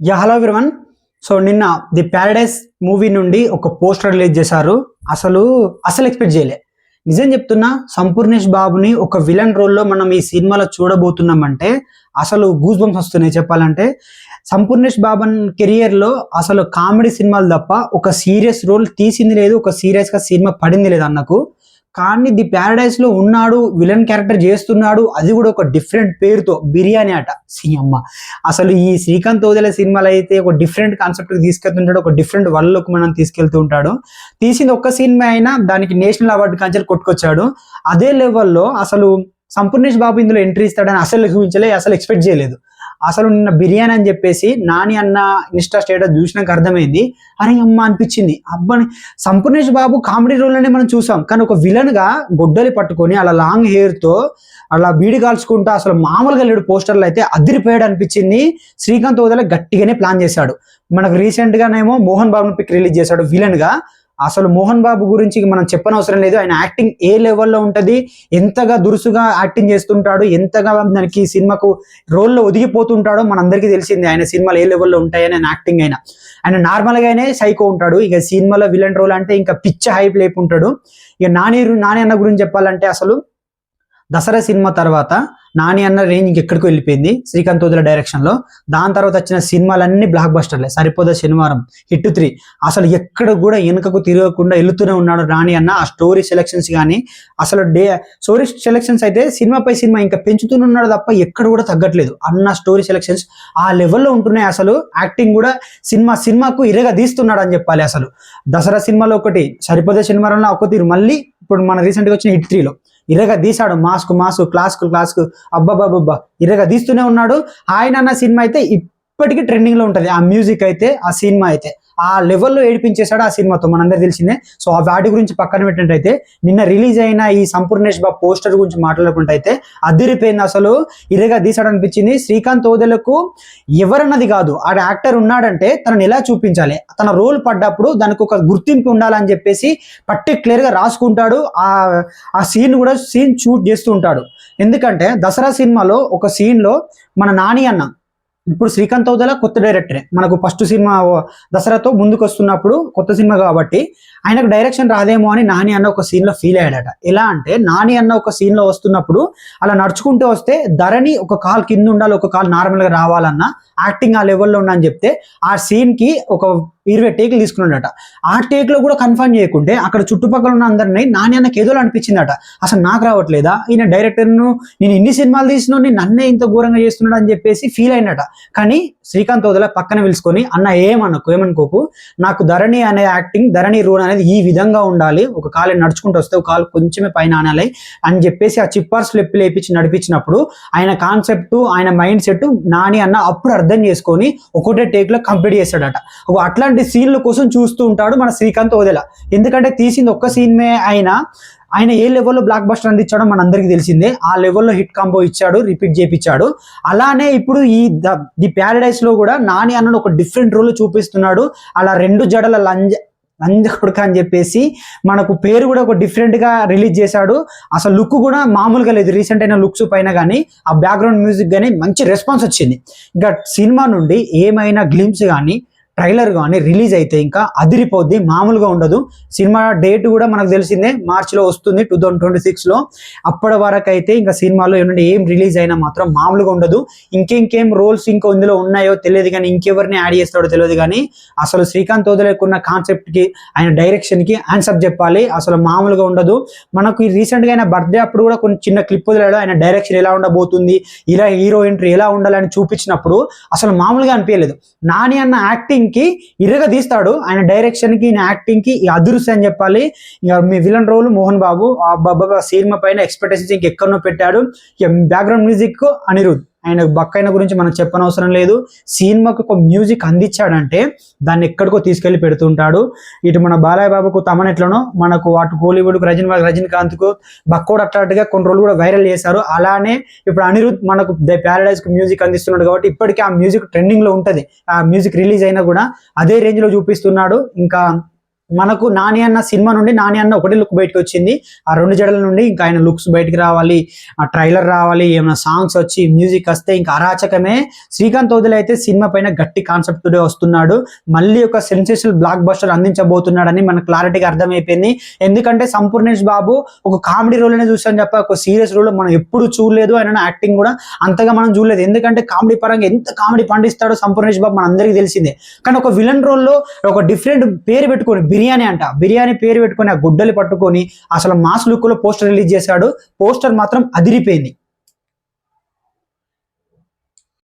Yeah hello everyone so నిన్న the Paradise movie నుండి ఒక పోస్టర్ రిలీజ్ చేశారు. అసలు అసలు ఎక్స్పెక్ట్ చేయలే. నిజం చెప్తున్నా సంపూర్ణేష్ బాబుని ఒక విలన్ రోల్లో మనం ఈ సినిమాలో చూడబోతున్నామంటే అసలు గూస్ బంప్స్ వస్తున్నాయి చెప్పాలంటే. సంపూర్ణేష్ బాబన్ కెరియర్లో అసలు కామెడీ సినిమాలు తప్ప ఒక సీరియస్ రోల్ తీసింది లేదు ఒక సీరియస్గా సినిమా పడింది లేదు అన్నకు. కానీ ది ప్యారడైస్లో ఉన్నాడు విలన్ క్యారెక్టర్ చేస్తున్నాడు అది కూడా ఒక డిఫరెంట్ పేరుతో బిర్యానీ అట సీఎమ్మ అసలు ఈ శ్రీకాంత్ ఓదెల సినిమాలో అయితే ఒక డిఫరెంట్ కాన్సెప్ట్ తీసుకెళ్తుంటాడు ఒక డిఫరెంట్ వరల్డ్లోకి మనం తీసుకెళ్తూ ఉంటాడు. తీసింది ఒక్క సినిమా అయినా దానికి నేషనల్ అవార్డు కంచెలు కొట్టుకొచ్చాడు. అదే లెవెల్లో అసలు సంపూర్ణేష్ బాబు ఇందులో ఎంట్రీ ఇస్తాడని అసలు ఊహించలే అసలు ఎక్స్పెక్ట్ చేయలేదు. అసలు నిన్న బిర్యానీ అని చెప్పేసి నాని అన్న ఇన్స్టా స్టేటస్ చూసినాక అర్థమైంది. అరే అమ్మ అనిపించింది. అబ్బని సంపూర్ణేష్ బాబు కామెడీ రోల్లోనే మనం చూసాం. కానీ ఒక విలన్గా గొడ్డలి పట్టుకొని అలా లాంగ్ హెయిర్తో అలా బీడి కాల్చుకుంటూ అసలు మామూలుగా లేడు పోస్టర్లు అయితే అదిరిపోయాడు అనిపించింది. శ్రీకాంత్ ఓదల గట్టిగానే ప్లాన్ చేశాడు. మనకు రీసెంట్ గానేమో మోహన్ బాబుని పిక్ రిలీజ్ చేశాడు విలన్గా అసలు మోహన్ బాబు గురించి మనం చెప్పనవసరం లేదు. ఆయన యాక్టింగ్ ఏ లెవెల్లో ఉంటది ఎంతగా దురుసుగా యాక్టింగ్ చేస్తుంటాడు ఎంతగా దానికి సినిమాకు రోల్లో ఒదిగిపోతుంటాడో మనందరికీ తెలిసింది. ఆయన సినిమాలు ఏ లెవెల్లో ఉంటాయని ఆయన యాక్టింగ్ అయినా. ఆయన నార్మల్గానే సైకో ఉంటాడు. ఇక సినిమాలో విలన్ రోల్ అంటే ఇంకా పిచ్చ హైప్ లేపు ఉంటాడు ఇక నాని నాని అన్న గురించి చెప్పాలంటే అసలు దసరా సినిమా తర్వాత నాని అన్న రేంజ్ ఇంకెక్కడికి వెళ్ళిపోయింది శ్రీకాంత్ వదిల డైరెక్షన్లో దాని తర్వాత వచ్చిన సినిమాలన్నీ బ్లాక్ బస్టర్లే సరిపోదా శనివారం. Hit three. అసలు ఎక్కడ కూడా వెనుకకు తిరగకుండా వెళ్తూనే ఉన్నాడు నాని అన్న. ఆ స్టోరీ సెలెక్షన్స్ కానీ అసలు డే స్టోరీ సెలెక్షన్స్ అయితే సినిమాపై సినిమా ఇంకా పెంచుతూనే ఉన్నాడు తప్ప ఎక్కడ కూడా తగ్గట్లేదు. అన్న స్టోరీ సెలెక్షన్స్ ఆ లెవెల్లో ఉంటున్నాయి అసలు. యాక్టింగ్ కూడా సినిమా సినిమాకు ఇరగా తీస్తున్నాడు అని చెప్పాలి అసలు. దసరా సినిమాలో ఒకటి సరిపోదా శనివారంలో ఒక తీరు. మళ్ళీ ఇప్పుడు మన రీసెంట్గా వచ్చిన హిట్ త్రీలో. ఇరగ తీశాడు. మాస్క్ మాస్క్ క్లాస్కు క్లాస్కు అబ్బబ్బబ్బబ్బా. ఇరగ తీస్తూనే ఉన్నాడు. ఆయన అన్న సినిమా అయితే ఇప్పటికీ ట్రెండింగ్లో ఉంటది. ఆ మ్యూజిక్ అయితే ఆ సినిమా అయితే. ఆ లెవెల్లో ఏడిపించేశాడు ఆ సినిమాతో. మనందరూ తెలిసిందే. సో ఆ వాటి గురించి పక్కన పెట్టినట్టయితే నిన్న రిలీజ్ అయిన ఈ సంపూర్ణేష్ బాబు పోస్టర్ గురించి మాట్లాడుకుంటే అయితే అదిరిపోయింది అసలు. ఇరగా తీసాడు అనిపించింది శ్రీకాంత్ ఓదెలకు ఎవరన్నది కాదు. ఆ యాక్టర్ ఉన్నాడంటే తనని ఎలా చూపించాలి? తన రోల్ పడ్డప్పుడు దానికి ఒక గుర్తింపు ఉండాలని చెప్పేసి పర్టికులర్గా రాసుకుంటాడు. ఆ ఆ సీన్ కూడా సీన్ షూట్ చేస్తూ ఉంటాడు. ఎందుకంటే దసరా సినిమాలో ఒక సీన్లో మన నాని అన్న ఇప్పుడు శ్రీకాంత్ అవుదల కొత్త డైరెక్టరే మనకు ఫస్ట్ సినిమా దసరాతో ముందుకు వస్తున్నప్పుడు కొత్త సినిమా కాబట్టి ఆయనకు డైరెక్షన్ రాదేమో అని నాని అన్న ఒక సీన్లో ఫీల్ అయ్యాడట. ఎలా అంటే నాని అన్న ఒక సీన్లో వస్తున్నప్పుడు అలా నడుచుకుంటూ వస్తే ధరని ఒక కాల్ కింద ఉండాలి ఒక కాల్ నార్మల్గా యాక్టింగ్ ఆ లెవెల్లో ఉండని చెప్తే ఆ సీన్కి ఒక ఇరవై టేకులు తీసుకున్నాడట. ఆ టేక్లో కూడా కన్ఫర్మ్ చేయకుంటే అక్కడ చుట్టుపక్కల ఉన్న అందరినీ నాని అన్నకి ఏదో అనిపించిందట. అసలు నాకు రావట్లేదా? ఈయన డైరెక్టర్ను నేను ఇన్ని సినిమాలు తీసినా నేను నన్నే ఇంత ఘోరంగా చేస్తున్నాడు అని చెప్పేసి ఫీల్ అయినట. కానీ శ్రీకాంత్ వదల పక్కన పిలుచుకొని అన్న ఏమనుకో? ఏమనుకోకు? నాకు ధరణి అనే యాక్టింగ్ ధరణి రూల్ అనేది ఈ విధంగా ఉండాలి. ఒక కాలు నడుచుకుంటూ వస్తే ఒక కాలు కొంచెమే పైన ఆనాలి అని చెప్పేసి ఆ చిప్పర్ స్లిప్ లేపించి నడిపించినప్పుడు ఆయన కాన్సెప్ట్ ఆయన మైండ్ సెట్ నాని అన్న అప్పుడు అర్థం చేసుకొని ఒకటే టేక్లో కంప్లీట్ చేస్తాడట ఒక అట్లాంటి సీన్ల కోసం చూస్తూ ఉంటాడు మన శ్రీకాంత్ వదిల ఎందుకంటే తీసింది ఒక్క సీన్మే అయినా ఆయన ఏ లెవెల్లో బ్లాక్ బస్టర్ అందించాడో మన అందరికీ తెలిసిందే. ఆ లెవెల్లో హిట్ కాంబో ఇచ్చాడు రిపీట్ చేపించాడు అలానే ఇప్పుడు ఈ ద- ది ప్యారడైస్లో కూడా నాని అన్నను ఒక డిఫరెంట్ రోల్ చూపిస్తున్నాడు. అలా రెండు జడల లంజ లంజ కొడుక అని చెప్పేసి మనకు పేరు కూడా ఒక డిఫరెంట్గా రిలీజ్ చేశాడు. అసలు లుక్ కూడా మామూలుగా లేదు. రీసెంట్ అయిన లుక్స్ పైన కానీ ఆ బ్యాక్గ్రౌండ్ మ్యూజిక్ కానీ మంచి రెస్పాన్స్ వచ్చింది. ఇంకా సినిమా నుండి ఏమైనా గ్లిమ్స్ కానీ ట్రైలర్ కానీ రిలీజ్ అయితే ఇంకా అదిరిపోద్ది మామూలుగా ఉండదు. సినిమా డేట్ కూడా మనకు తెలిసిందే మార్చిలో వస్తుంది టూ థౌజండ్ ట్వంటీ సిక్స్లో. అప్పటి వరకు అయితే ఇంకా సినిమాలో ఏమంటే ఏం రిలీజ్ అయినా మాత్రం మామూలుగా ఉండదు. ఇంకేంకేం రోల్స్ ఇంకా ఇందులో ఉన్నాయో తెలియదు కానీ ఇంకెవరిని యాడ్ చేస్తాడో తెలియదు కానీ అసలు శ్రీకాంత్ వదిలేకున్న కాన్సెప్ట్కి ఆయన డైరెక్షన్కి ఆన్సర్ చెప్పాలి. అసలు మామూలుగా ఉండదు. మనకు ఈ రీసెంట్గా ఆయన బర్త్డే అప్పుడు కూడా కొన్ని చిన్న క్లిప్ వదిలాడు. ఆయన డైరెక్షన్ ఎలా ఉండబోతుంది ఇలా హీరో ఎంట్రీ ఎలా ఉండాలని చూపించినప్పుడు అసలు మామూలుగా అనిపించలేదు. నాని అన్న యాక్టింగ్ కి ఇరగదీస్తాడు. ఆయన డైరెక్షన్కి యాక్టింగ్కి ఈ అదురుస్ అని చెప్పాలి. ఇక మీ విలన్ రోల్ మోహన్ బాబు ఆ బాబా సినిమా పైన ఎక్స్పెక్టేషన్స్ ఇంకెక్కడో పెట్టాడు. ఇక బ్యాక్గ్రౌండ్ మ్యూజిక్ అనిరుద్. ఆయన బక్కైన గురించి మనం చెప్పనవసరం లేదు. సినిమాకు ఒక మ్యూజిక్ అందించాడంటే దాన్ని ఎక్కడికో తీసుకెళ్ళి పెడుతుంటాడు. ఇటు మన బాలయ్య బాబుకు తమనెట్లనో మనకు అటు కోలీవుడ్కు రజనీ రజనీకాంత్కు బక్కోడు అట్లాంటిగా కొన్ని రోజులు కూడా వైరల్ చేశారు. అలానే ఇప్పుడు అనిరుద్ మనకు ద ప్యారడైజ్కి మ్యూజిక్ అందిస్తున్నాడు కాబట్టి ఇప్పటికీ ఆ మ్యూజిక్ ట్రెండింగ్లో ఉంటది. ఆ మ్యూజిక్ రిలీజ్ అయినా కూడా అదే రేంజ్లో చూపిస్తున్నాడు. ఇంకా మనకు నాని అన్న సినిమా నుండి నాని అన్న ఒకటి లుక్ బయటకు వచ్చింది. ఆ రెండు జడల నుండి ఇంకా ఆయన లుక్స్ బయటకు రావాలి. ఆ ట్రైలర్ రావాలి. ఏమైనా సాంగ్స్ వచ్చి మ్యూజిక్ వస్తే ఇంకా అరాచకమే. శ్రీకాంత్ వదిలే అయితే సినిమా పైన గట్టి కాన్సెప్ట్ వస్తున్నాడు. మళ్ళీ ఒక సెన్సేషనల్ బ్లాక్ బస్టర్ అందించబోతున్నాడని మనకు క్లారిటీగా అర్థమైపోయింది. ఎందుకంటే సంపూర్ణేష్ బాబు ఒక కామెడీ రోల్నే చూసాను చెప్ప ఒక సీరియస్ రోల్ మనం ఎప్పుడు చూడలేదు. ఆయన యాక్టింగ్ కూడా అంతగా మనం చూడలేదు. ఎందుకంటే కామెడీ పరంగా ఎంత కామెడీ పండిస్తాడో సంపూర్ణేష్ బాబు మన అందరికీ తెలిసిందే. కానీ ఒక విలన్ రోల్లో ఒక డిఫరెంట్ పేరు పెట్టుకొని బిర్యానీ అంట. బిర్యానీ పేరు పెట్టుకొని ఆ గుడ్డలు పట్టుకొని అసలు మాస్ లుక్లో పోస్టర్ రిలీజ్ చేశాడు. పోస్టర్ మాత్రం అదిరిపోయింది.